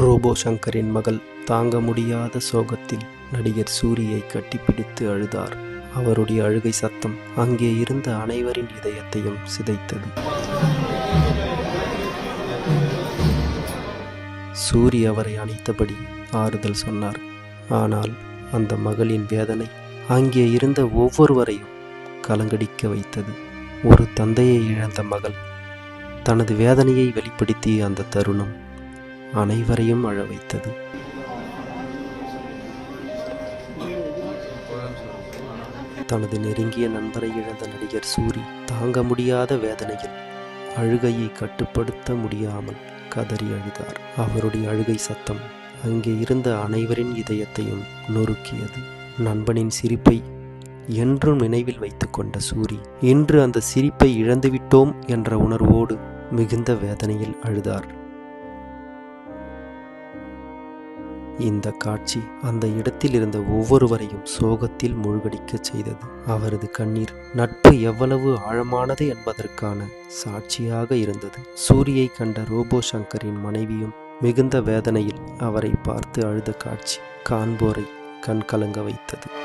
Robot சங்கரின் மகள் தாங்க முடியாத சோகத்தில் நடிகர் சூரியை கட்டிப்பிடித்து அழுதார். அவருடைய அழுகை சத்தம் அங்கே இருந்த அனைவரின் இதயத்தையும் சிதைத்தது. சூரி அவரை அணைத்தபடி ஆறுதல் சொன்னார். ஆனால் அந்த மகளின் வேதனை அங்கே இருந்த ஒவ்வொருவரையும் கலங்கடிக்க வைத்தது. ஒரு தந்தையை இழந்த மகள் தனது வேதனையை வெளிப்படுத்திய அந்த தருணம் அனைவரையும் அழ வைத்தது. தனது நெருங்கிய நண்பரை இழந்த நடிகர் சூரி தாங்க முடியாத வேதனையில் அழுகையை கட்டுப்படுத்த முடியாமல் கதறி அழுதார். அவருடைய அழுகை சத்தம் அங்கே இருந்த அனைவரின் இதயத்தையும் நொறுக்கியது. நண்பனின் சிரிப்பை என்றும் நினைவில் வைத்துக்கொண்ட சூரி இன்று அந்த சிரிப்பை இழந்துவிட்டோம் என்ற உணர்வோடு மிகுந்த வேதனையில் அழுதார். இந்த காட்சி அந்த இடத்தில் இருந்த ஒவ்வொருவரையும் சோகத்தில் மூழ்கடிக்கச் செய்தது. அவரது கண்ணீர் நட்பு எவ்வளவு ஆழமானது என்பதற்கான சாட்சியாக இருந்தது. சூரியை கண்ட ரோபோ சங்கரின் மனைவியும் மிகுந்த வேதனையில் அவரை பார்த்து அழுத காட்சி காண்போரை கண்கலங்க வைத்தது.